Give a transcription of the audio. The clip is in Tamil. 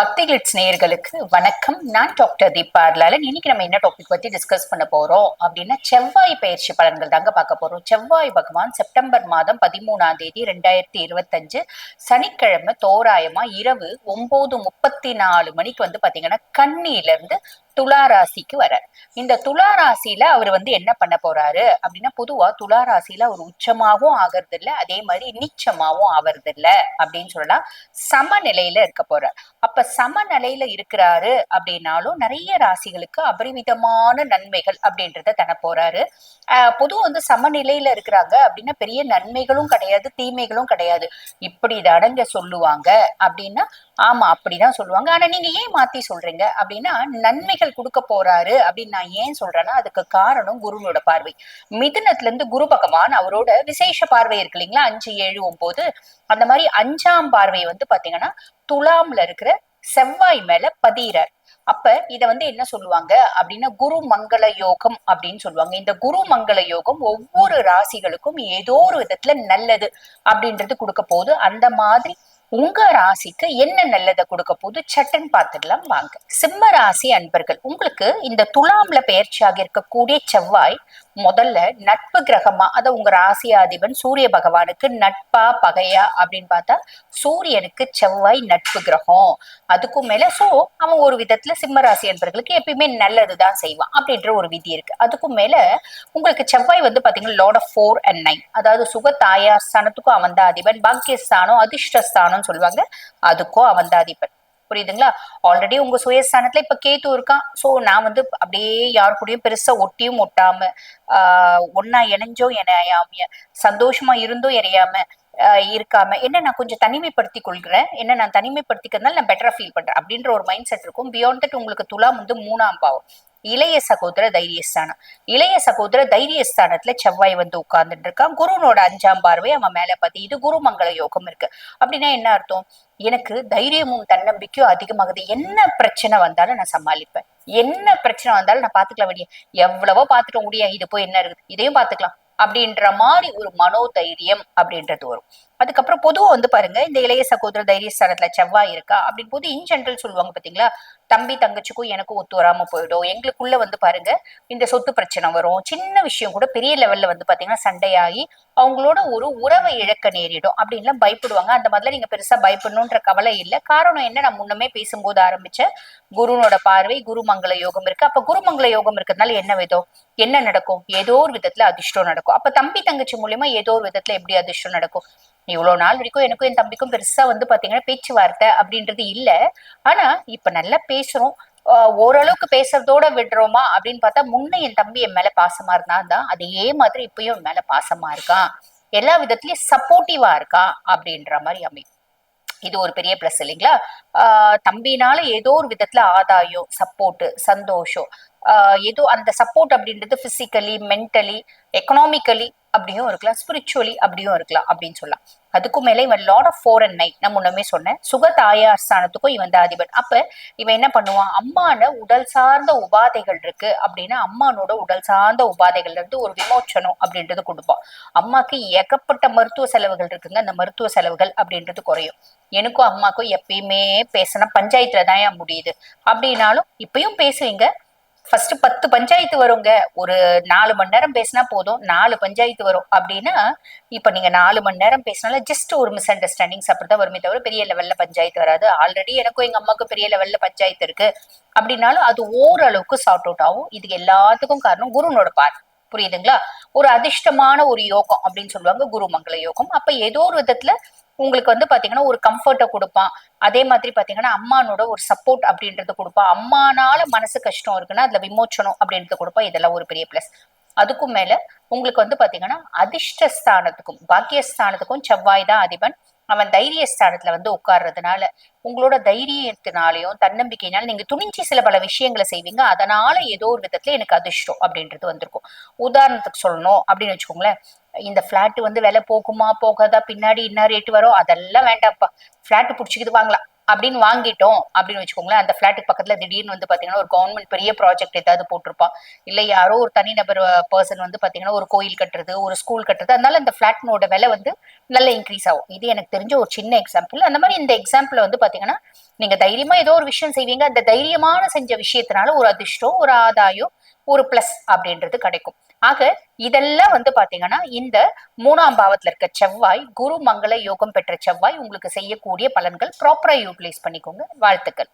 பக்தி கிளிட்ஸ் நேயர்களுக்கு வணக்கம். நான் டாக்டர் தீபா அர்லாலன் இன்னைக்கு நம்ம என்ன டாபிக் பத்தி டிஸ்கஸ் பண்ண போறோம் அப்படின்னா செவ்வாய் பயிற்சி பலன்கள் தாங்க பார்க்க போறோம். செவ்வாய் பகவான் செப்டம்பர் மாதம் பதிமூணாம் தேதி ரெண்டாயிரத்தி இருபத்தஞ்சு சனிக்கிழமை தோராயமா இரவு ஒன்பது முப்பத்தி நாலு மணிக்கு வந்து பாத்தீங்கன்னா கண்ணில இருந்து துலா ராசிக்கு வர இந்த துலா ராசியில அவர் வந்து என்ன பண்ண போறாரு அப்படின்னா பொதுவா துலா ராசியில அவர் உச்சமாகவும் ஆகிறது இல்ல அதே மாதிரி நீச்சமாகவும் ஆவறது இல்ல அப்படின்னு சொல்லலாம். சமநிலையில இருக்க போறார். அப்ப சமநிலையில இருக்கிறாரு அப்படின்னாலும் நிறைய ராசிகளுக்கு அபரிமிதமான நன்மைகள் அப்படின்றத தன போறாரு. பொது வந்து சமநிலையில இருக்கிறாங்க அப்படின்னா பெரிய நன்மைகளும் கிடையாது தீமைகளும் கிடையாது. இப்படி அடங்க சொல்லுவாங்க அப்படின்னா ஆமா அப்படிதான் சொல்லுவாங்க. ஆனா நீங்க ஏன் மாத்தி சொல்றீங்க அப்படின்னா நன்மைகள் கொடுக்க போறாரு அப்படின்னு நான் ஏன் சொல்றேன்னா அதுக்கு காரணம் குருனோட பார்வை. மிதுனத்துல இருந்து குரு பகவான் அவரோட விசேஷ பார்வை இருக்கு இல்லைங்களா? அஞ்சு ஏழு ஒன்பது. அந்த மாதிரி அஞ்சாம் பார்வை வந்து பாத்தீங்கன்னா துலாம்ல இருக்கிற செவ்வாய் மேல பதியிறார். அப்ப இத வந்து என்ன சொல்லுவாங்க? அப்படின்னா குரு மங்கள யோகம் அப்படின்னு சொல்லுவாங்க. இந்த குரு மங்கள யோகம் ஒவ்வொரு ராசிகளுக்கும் ஏதோ ஒரு விதத்துல நல்லது அப்படின்றது கொடுக்க போது அந்த மாதிரி உங்க ராசிக்கு என்ன நல்லதை கொடுக்க போது சட்டன் பார்த்துக்கலாம் வாங்க. சிம்ம ராசி அன்பர்கள் உங்களுக்கு இந்த துலாம்ல பயிற்சியாக இருக்கக்கூடிய செவ்வாய் முதல்ல நட்பு கிரகமா அத உங்க ராசியாதிபன் சூரிய பகவானுக்கு நட்பா பகையா அப்படின்னு பார்த்தா சூரியனுக்கு செவ்வாய் நட்பு கிரகம். அதுக்கும் மேல சோ அவன் ஒரு விதத்துல சிம்ம ராசி அன்பர்களுக்கு எப்பயுமே நல்லதுதான் செய்வான் அப்படின்ற ஒரு விதி இருக்கு. அதுக்கும் மேல உங்களுக்கு செவ்வாய் வந்து பாத்தீங்கன்னா lord of four and nine அதாவது சுக தாயார் ஸ்தானத்துக்கும் அவன் தான் அதிபன். பாக்கியஸ்தானம் அதிர்ஷ்டஸ்தானம் சொல்லுவாங்க. அதுக்கும் அவன் தான் அதிபன். புரியுதுங்களா? ஆல்ரெடி உங்க சுயஸ்தானத்துல இப்ப கேத்து இருக்கான் சோ நான் வந்து அப்படியே யார் கூடயும் பெருசா ஒட்டியும் ஒட்டாம ஆஹ் ஒன்னா இணைஞ்சோ இணையாம சந்தோஷமா இருந்தோ இறையாம இருக்காம என்ன நான் கொஞ்சம் தனிமைப்படுத்தி கொள்கிறேன். என்ன நான் தனிமைப்படுத்திக்கிறதுனால நான் பெட்டரா ஃபீல் பண்றேன். அப்படின்ற ஒரு மைண்ட் செட் இருக்கும். பியாண்ட் தட் உங்களுக்கு துலாம் வந்து மூணாம் பாவம். இளைய சகோதர தைரியஸ்தானம். இளைய சகோதர தைரியஸ்தானத்துல செவ்வாய் வந்து உட்கார்ந்துட்டு இருக்கான் குருனோட அஞ்சாம் பார்வை அவன் மேல பத்தி இது குருமங்கள யோகம் இருக்கு. அப்படின்னா என்ன அர்த்தம்? எனக்கு தைரியமும் தன்னம்பிக்கையும் அதிகமாகுது. என்ன பிரச்சனை வந்தாலும் நான் சமாளிப்பேன். என்ன பிரச்சனை வந்தாலும் நான் பாத்துக்கலாம் வேண்டிய எவ்வளவோ பாத்துக்க முடியும் இது போய் என்ன இருக்குது? இதையும் பாத்துக்கலாம். அப்படின்ற மாதிரி ஒரு மனோதைரியம் அப்படின்றது வரும். அதுக்கப்புறம் பொதுவா வந்து பாருங்க இந்த இளைய சகோதர தைரியஸ்தானத்துல செவ்வாய் இருக்கா அப்படின்னு போது இன் ஜென்ரல் சொல்லுவாங்க பாத்தீங்களா? தம்பி தங்கச்சிக்கும் எனக்கும் ஒத்து வராம போயிடும். எங்களுக்குள்ள வந்து பாருங்க இந்த சொத்து பிரச்சனை வரும். சின்ன விஷயம் கூட பெரிய லெவல்ல வந்து பாத்தீங்கன்னா சண்டையாகி அவங்களோட ஒரு உறவை இழக்க நேரிடும் அப்படின்லாம் பயப்படுவாங்க. அந்த மாதிரிலாம் நீங்க பெருசா பயப்படணுன்ற கவலை இல்லை. காரணம் என்ன? நான் முன்னமே பேசும்போது ஆரம்பிச்ச குருனோட பார்வை குருமங்கள யோகம் இருக்கு. அப்ப குருமங்கள யோகம் இருக்கிறதுனால என்ன விதம்? என்ன நடக்கும்? ஏதோ ஒரு விதத்துல அதிர்ஷ்டம் நடக்கும். அப்ப தம்பி தங்கச்சி மூலியமா ஏதோ ஒரு விதத்துல எப்படி அதிர்ஷ்டம் நடக்கும்? இவ்வளவு நாள் வரைக்கும் எனக்கும் என் தம்பிக்கும் பெருசா வந்து பாத்தீங்கன்னா பேச்சுவார்த்தை அப்படின்றது இல்ல. ஆனா இப்ப நல்லா பேசுறோம். ஓரளவுக்கு பேசுறதோட விடுறோமா அப்படின்னு பார்த்தா முன்ன என் தம்பி என் மேல பாசமா இருந்தா தான் அதே மாதிரி இப்பயும் என் மேல பாசமா இருக்கான். எல்லா விதத்திலயும் சப்போர்ட்டிவா இருக்கான் அப்படின்ற மாதிரி அமையும். இது ஒரு பெரிய பிளஸ் இல்லைங்களா? ஆஹ் தம்பினால ஏதோ ஒரு விதத்துல ஆதாயம் சப்போர்ட் சந்தோஷம் ஏதோ அந்த சப்போர்ட் அப்படின்றது பிசிக்கலி மென்டலி எக்கனாமிக்கலி அப்படியும் இருக்கலாம். ஸ்பிரிச்சுவலி அப்படியும் இருக்கலாம் அப்படின்னு சொல்லலாம். அதுக்கும் மேலே இவன் lord of four and nine நான் முன்னமே சொன்னேன். சுக தாயார் ஸ்தானத்துக்கும் இவன் தான் அதிபன். அப்ப இவன் என்ன பண்ணுவான்? அம்மான உடல் சார்ந்த உபாதைகள் இருக்கு அப்படின்னா அம்மானோட உடல் சார்ந்த உபாதைகள்ல இருந்து ஒரு விமோச்சனம் அப்படின்றது கொடுப்பான் அம்மாக்கு ஏகப்பட்ட மருத்துவ செலவுகள் இருக்குங்க. அந்த மருத்துவ செலவுகள் அப்படின்றது குறையும். எனக்கும் அம்மாக்கும் எப்பயுமே பேசினா பஞ்சாயத்துல தான் முடியுது? அப்படின்னாலும் இப்பயும் பேசுவீங்க. ஃபர்ஸ்ட் பத்து பஞ்சாயத்து வருங்க. ஒரு நாலு மணி நேரம் பேசினா போதும். நாலு பஞ்சாயத்து வரும். அப்படின்னா இப்ப நீங்க நாலு மணி நேரம் பேசினால ஜஸ்ட் ஒரு மிஸ் அண்டர்ஸ்டாண்டிங்ஸ் அப்படிதான் வருமே தவிர பெரிய லெவல்ல பஞ்சாயத்து வராது. ஆல்ரெடி எனக்கும் எங்க அம்மாவுக்கும் பெரிய லெவல்ல பஞ்சாயத்து இருக்கு. அப்படின்னாலும் அது ஓரளவுக்கு சார்ட் அவுட் ஆகும். இது எல்லாத்துக்கும் காரணம் குருனோட பார் புரியுதுங்களா? ஒரு அதிர்ஷ்டமான ஒரு யோகம் அப்படின்னு சொல்லுவாங்க. குருமங்கள யோகம். அப்ப ஏதோ ஒரு விதத்துல உங்களுக்கு வந்து பாத்தீங்கன்னா ஒரு கம்ஃபர்ட்டை கொடுப்பான். அதே மாதிரி பாத்தீங்கன்னா அம்மானோட ஒரு சப்போர்ட் அப்படின்றது கொடுப்பான். அம்மானால மனசு கஷ்டம் இருக்குன்னா அதுல விமோச்சனம் அப்படின்றது கொடுப்பான். இதெல்லாம் ஒரு பெரிய பிளஸ் அதுக்கும் மேல உங்களுக்கு வந்து பாத்தீங்கன்னா அதிர்ஷ்டஸ்தானத்துக்கும் பாக்கியஸ்தானத்துக்கும் செவ்வாய் தான் அதிபன். அவன் தைரிய ஸ்தானத்துல வந்து உட்கார்றதுனால உங்களோட தைரியத்தினாலையும் தன்னம்பிக்கையினால நீங்க துணிஞ்சி சில பல விஷயங்களை செய்வீங்க. அதனால ஏதோ ஒரு விதத்துல எனக்கு அதிர்ஷ்டம் அப்படின்றது வந்திருக்கும். உதாரணத்துக்கு சொல்லணும் அப்படின்னு வச்சுக்கோங்களேன். இந்த பிளாட் வந்து விலை போகுமா போகாதா பின்னாடி என்ன ரேட் வரும் அதெல்லாம் வேண்டாம்ப்பா. பிளாட் பிடிச்சிக்கிது வாங்கலாம். அப்படின்னு வாங்கிட்டோம் அப்படின்னு வச்சுக்கோங்களேன் அந்த ஃபிளாட்டுக்கு பக்கத்துல திடீர்னு வந்து பாத்தீங்கன்னா ஒரு கவர்மெண்ட் பெரிய ப்ராஜெக்ட் ஏதாவது போட்டிருப்பா இல்ல யாரோ ஒரு தனிநபர் பர்சன் வந்து பாத்தீங்கன்னா ஒரு கோயில் கட்டுறது ஒரு ஸ்கூல் கட்டுறது அதனால அந்த ஃபிளாட்னோட விலை வந்து நல்ல இன்க்ரீஸ் ஆகும். இது எனக்கு தெரிஞ்ச ஒரு சின்ன எக்ஸாம்பிள் அந்த மாதிரி இந்த எக்ஸாம்பிள் வந்து பாத்தீங்கன்னா நீங்க தைரியமா ஏதோ ஒரு விஷயம் செய்வீங்க. அந்த தைரியமான செஞ்ச விஷயத்தினால ஒரு அதிர்ஷ்டம் ஒரு ஆதாயம் ஒரு பிளஸ் அப்படின்றது கிடைக்கும். ஆக இதெல்லாம் வந்து பாத்தீங்கன்னா இந்த மூணாம் பாவத்துல இருக்க செவ்வாய் குரு மங்கள யோகம் பெற்ற செவ்வாய் உங்களுக்கு செய்யக்கூடிய பலன்கள் ப்ராப்பரா யூட்டிலைஸ் பண்ணிக்கோங்க. வாழ்த்துக்கள்.